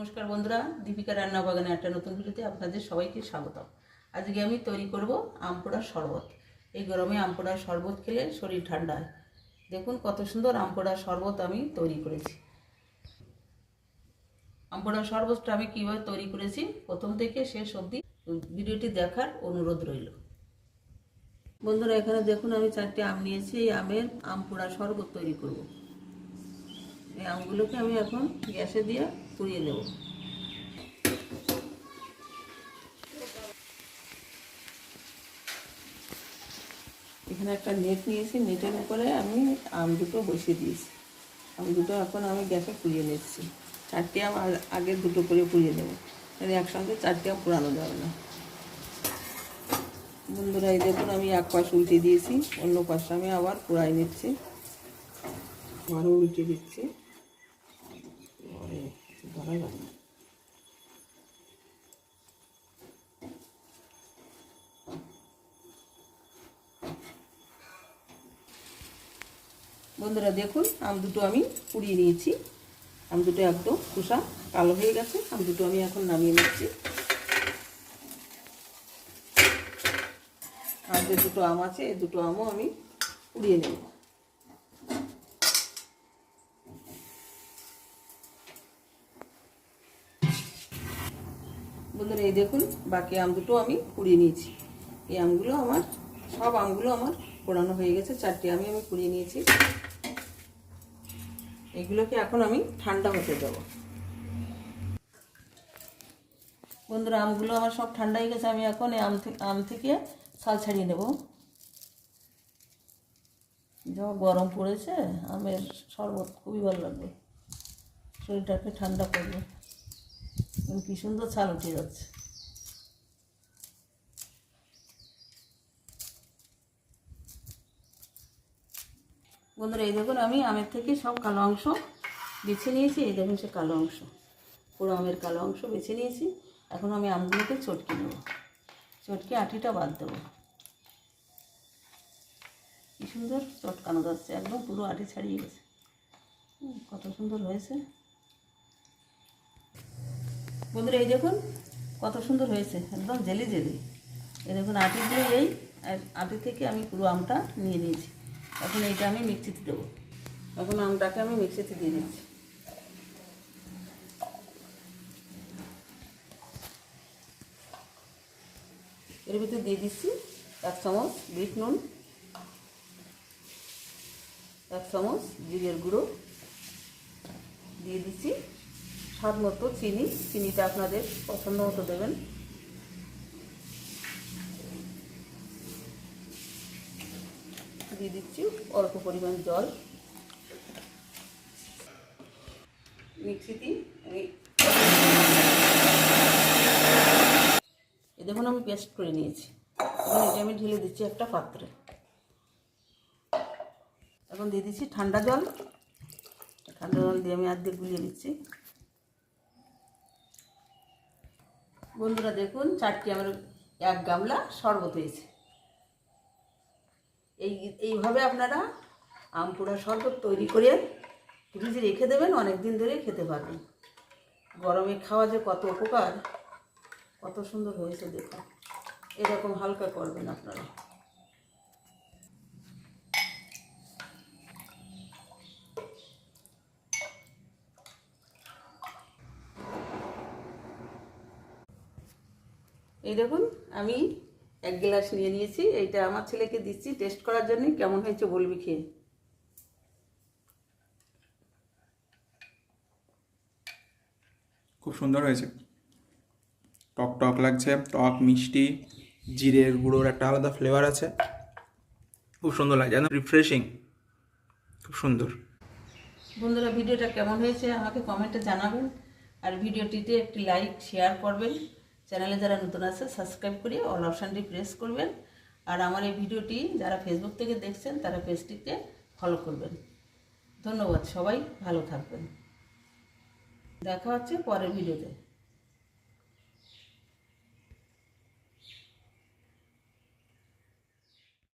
নমস্কার বন্ধুরা, দীপিকা রান্না বাগানে একটা নতুন ভিডিওতে আপনাদের সবাইকে স্বাগতম। আজকে আমি তৈরি করব আমপোড়ার শরবত। এই গরমে আমপোড়ার শরবত খেলে শরীর ঠান্ডা হয়। দেখুন কত সুন্দর আমপোড়ার শরবত আমি তৈরি করেছি। আমপোড়ার শরবতটা আমি কীভাবে তৈরি করেছি, প্রথম থেকে শেষ অবধি ভিডিওটি দেখার অনুরোধ রইল। বন্ধুরা, এখানে দেখুন আমি চারটে আম নিয়েছি। এই আমের আমপোড়া শরবত তৈরি করব। এই আমগুলোকে আমি এখন গ্যাসে দিয়ে পুড়িয়ে নেব। এখানে একটা নেট নিয়েছি, নেটের উপরে আমি আম দুটো বসিয়ে দিয়েছি। আম দুটো এখন আমি গ্যাসে পুড়িয়ে নিচ্ছি। চারটে আম আগে দুটো করে পুড়িয়ে নেব। তাহলে একসঙ্গে চারটে আম পোড়ানো যাবে না। বন্ধুরা, এই দেখুন আমি এক পাশ উল্টে দিয়েছি, অন্য পাশটা আমি আবার পোড়াই নিচ্ছি। আবারও উল্টে দিচ্ছি। বন্ধুরা দেখুন, আম দুটো আমি পুড়িয়ে নিয়েছি। আম দুটো একদম খোসা কালো হয়ে গেছে, আম দুটো আমি এখন নামিয়ে নিচ্ছি। আর যে দুটো আম আছে এই দুটো আমও আমি পুড়িয়ে নেব। বন্ধুরা, এই দেখুন, বাকি আম দুটো আমি পুড়িয়ে নিয়েছি। এই আমগুলো আমার, সব আমগুলো আমার পোড়ানো হয়ে গেছে, চারটে আমি আমি পুড়িয়ে নিয়েছি। এগুলোকে এখন আমি ঠান্ডা হতে দেব। বন্ধুরা, আমগুলো আমার সব ঠান্ডা হয়ে গেছে, আমি এখন এই আম থেকে আম থেকে ছাল ছাড়িয়ে নেব। যা গরম পড়েছে, আমের শরবত খুবই ভালো লাগবে। শরীরটাকে ঠান্ডা করবে। কি সুন্দর ছাল উঠে যাচ্ছে বন্ধুরা, এই দেখুন আমি আমের থেকে সব কালো অংশ বেছে নিয়েছি, এই দেখুন সে কালো অংশ। পুরো আমের কালো অংশ বেছে নিয়েছি। এখন আমি আমগুলোকে চটকে নেব। চটকে আটিটা বাদ দেবো। কি সুন্দর চটকানো যাচ্ছে, একদম পুরো আটি ছাড়িয়ে গেছে। কত সুন্দর হয়েছে। বন্ধুরা, এই দেখুন কত সুন্দর হয়েছে, একদম জেলি জেলি। এই দেখুন, আটি দিয়ে এই আটি থেকে আমি পুরো আমটা নিয়ে নিয়েছি। এখন এইটা আমি মিক্সিতে দেবো। এখন আমটাকে আমি মিক্সিতে দিয়ে দিচ্ছি। এর ভিতরে দিয়ে দিচ্ছি এক চামচ বিট নুন, এক চামচ জিরের গুঁড়ো। দিয়ে দিচ্ছি স্বাদ মতো চিনি, চিনিটা আপনাদের পছন্দ মতো দেবেন। দিয়ে দিচ্ছি অল্প পরিমাণ জল। মিক্সিতে এ দেখুন, আমি পেস্ট করে নিয়েছি। এখন এটা আমি ঢেলে দিচ্ছি একটা পাত্রে। এখন দিয়ে দিচ্ছি ঠান্ডা জল। ঠান্ডা জল দিয়ে আমি আর্ধেক গুলিয়ে দিচ্ছি বন্ধুরা দেখুন, চারটি আমার এক গামলা শরবত হয়েছে। এই, এইভাবে আপনারা আম পোড়া শরবত তৈরি করে ফ্রিজে রেখে দেবেন অনেক দিন ধরে খেতে পারবেন। গরমে খাওয়া যে কত উপকার, কত সুন্দর হয়েছে দেখুন। এরকম হালকা করবেন আপনারা। এই দেখুন আমি এক গ্লাস নিয়ে নিয়েছি। এইটা আমার ছেলেকে দিচ্ছি টেস্ট করার জন্য কেমন হয়েছে বলবি খেয়ে। খুব সুন্দর হয়েছে। টক টক লাগছে টক মিষ্টি জিরের গুঁড়োর একটা আলাদা ফ্লেভার আছে। খুব সুন্দর লাগছে একদম রিফ্রেশিং খুব সুন্দর। বন্ধুরা ভিডিওটা কেমন হয়েছে আমাকে কমেন্টে জানাবেন। আর ভিডিওটিতে একটি লাইক শেয়ার করবেন। চ্যানেলে যারা নতুন আছে সাবস্ক্রাইব করে অল অপশানটি প্রেস করবেন। আর আমার এই ভিডিওটি যারা ফেসবুক থেকে দেখছেন, তারা পেজটিতে ফলো করবেন। ধন্যবাদ, সবাই ভালো থাকবেন। দেখা হচ্ছে পরের ভিডিওতে।